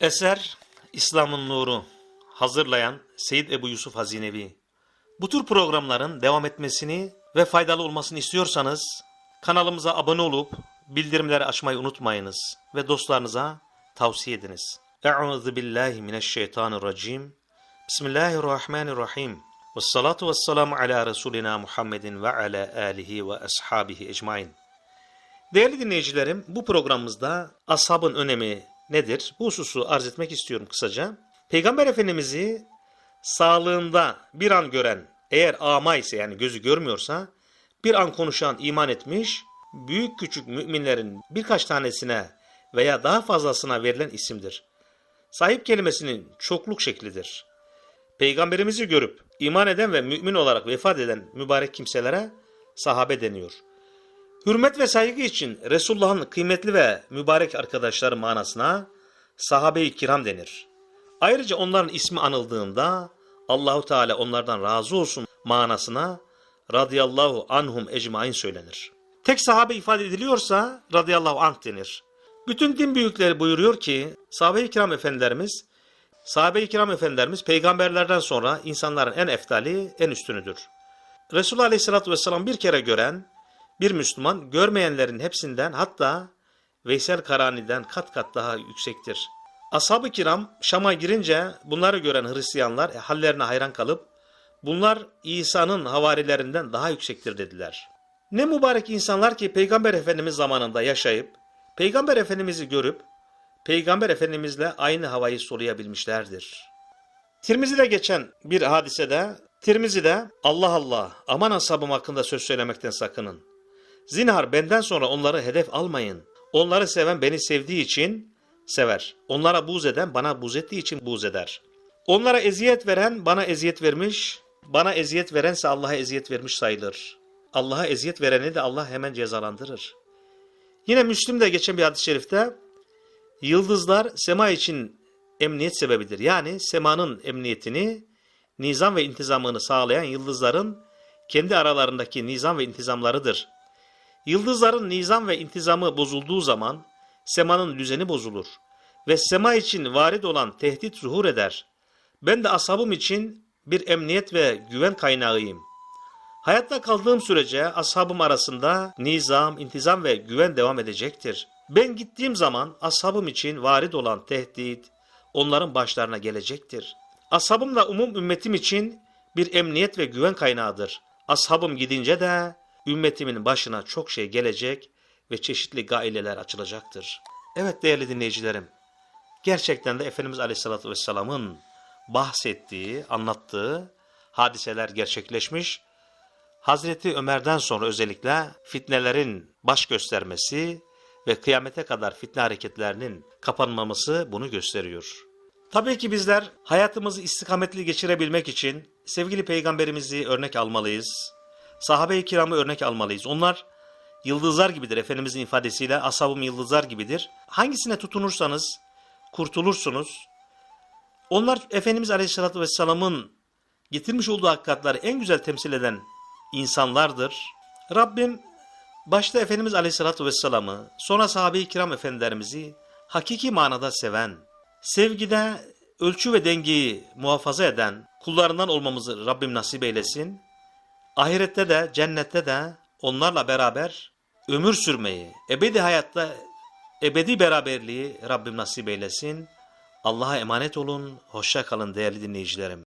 Eser İslam'ın Nuru hazırlayan Seyyid Ebu Yusuf Hazinevi. Bu tür programların devam etmesini ve faydalı olmasını istiyorsanız kanalımıza abone olup bildirimleri açmayı unutmayınız ve dostlarınıza tavsiye ediniz. Euzu billahi mineşşeytanirracim. Bismillahirrahmanirrahim. Ve salatu ve selamu ala Resulina Muhammedin ve ala alihi ve ashabihi ecmain. Değerli dinleyicilerim, bu programımızda ashabın önemi nedir? Bu hususu arz etmek istiyorum kısaca. Peygamber Efendimiz'i sağlığında bir an gören, eğer ama ise yani gözü görmüyorsa, bir an konuşan iman etmiş, büyük küçük müminlerin birkaç tanesine veya daha fazlasına verilen isimdir. Sahip kelimesinin çokluk şeklidir. Peygamberimizi görüp iman eden ve mümin olarak vefat eden mübarek kimselere sahabe deniyor. Hürmet ve saygı için Resulullah'ın kıymetli ve mübarek arkadaşları manasına sahabe-i kiram denir. Ayrıca onların ismi anıldığında Allahu Teala onlardan razı olsun manasına radıyallahu anhum ecmain söylenir. Tek sahabe ifade ediliyorsa radıyallahu anh denir. Bütün din büyükleri buyuruyor ki sahabe-i kiram efendilerimiz sahabe-i kiram efendilerimiz peygamberlerden sonra insanların en eftali, en üstünüdür. Resulullah Aleyhisselatü Vesselam bir kere gören bir Müslüman görmeyenlerin hepsinden hatta Veysel Karani'den kat kat daha yüksektir. Ashab-ı kiram Şam'a girince bunları gören Hristiyanlar e, hallerine hayran kalıp bunlar İsa'nın havarilerinden daha yüksektir dediler. Ne mübarek insanlar ki Peygamber Efendimiz zamanında yaşayıp Peygamber Efendimiz'i görüp Peygamber Efendimizle aynı havayı soluyabilmişlerdir. Tirmizi'de geçen bir hadisede Tirmizi'de Allah Allah aman ashabım hakkında söz söylemekten sakının. Zinhar benden sonra onları hedef almayın. Onları seven beni sevdiği için sever. Onlara buz eden bana buz ettiği için buz eder. Onlara eziyet veren bana eziyet vermiş, bana eziyet verense Allah'a eziyet vermiş sayılır. Allah'a eziyet vereni de Allah hemen cezalandırır. Yine Müslim'de geçen bir hadis-i şerifte yıldızlar sema için emniyet sebebidir. Yani semanın emniyetini, nizam ve intizamını sağlayan yıldızların kendi aralarındaki nizam ve intizamlarıdır. Yıldızların nizam ve intizamı bozulduğu zaman semanın düzeni bozulur ve sema için varid olan tehdit zuhur eder. Ben de ashabım için bir emniyet ve güven kaynağıyım. Hayatta kaldığım sürece ashabım arasında nizam, intizam ve güven devam edecektir. Ben gittiğim zaman ashabım için varid olan tehdit onların başlarına gelecektir. Ashabım da umum ümmetim için bir emniyet ve güven kaynağıdır. Ashabım gidince de ümmetimin başına çok şey gelecek ve çeşitli gaileler açılacaktır. Evet değerli dinleyicilerim, gerçekten de Efendimiz Aleyhisselatü Vesselam'ın bahsettiği, anlattığı hadiseler gerçekleşmiş. Hazreti Ömer'den sonra özellikle fitnelerin baş göstermesi ve kıyamete kadar fitne hareketlerinin kapanmaması bunu gösteriyor. Tabii ki bizler hayatımızı istikametli geçirebilmek için sevgili peygamberimizi örnek almalıyız. Sahabe-i kiramı örnek almalıyız. Onlar yıldızlar gibidir Efendimizin ifadesiyle ashabım yıldızlar gibidir. Hangisine tutunursanız kurtulursunuz. Onlar Efendimiz Aleyhisselatü Vesselam'ın getirmiş olduğu hakikatleri en güzel temsil eden insanlardır. Rabbim başta Efendimiz Aleyhisselatü Vesselam'ı sonra sahabe-i kiram efendilerimizi hakiki manada seven, sevgide ölçü ve dengeyi muhafaza eden kullarından olmamızı Rabbim nasip eylesin. Ahirette de cennette de onlarla beraber ömür sürmeyi, ebedi hayatta ebedi beraberliği Rabbim nasip eylesin. Allah'a emanet olun, hoşça kalın değerli dinleyicilerim.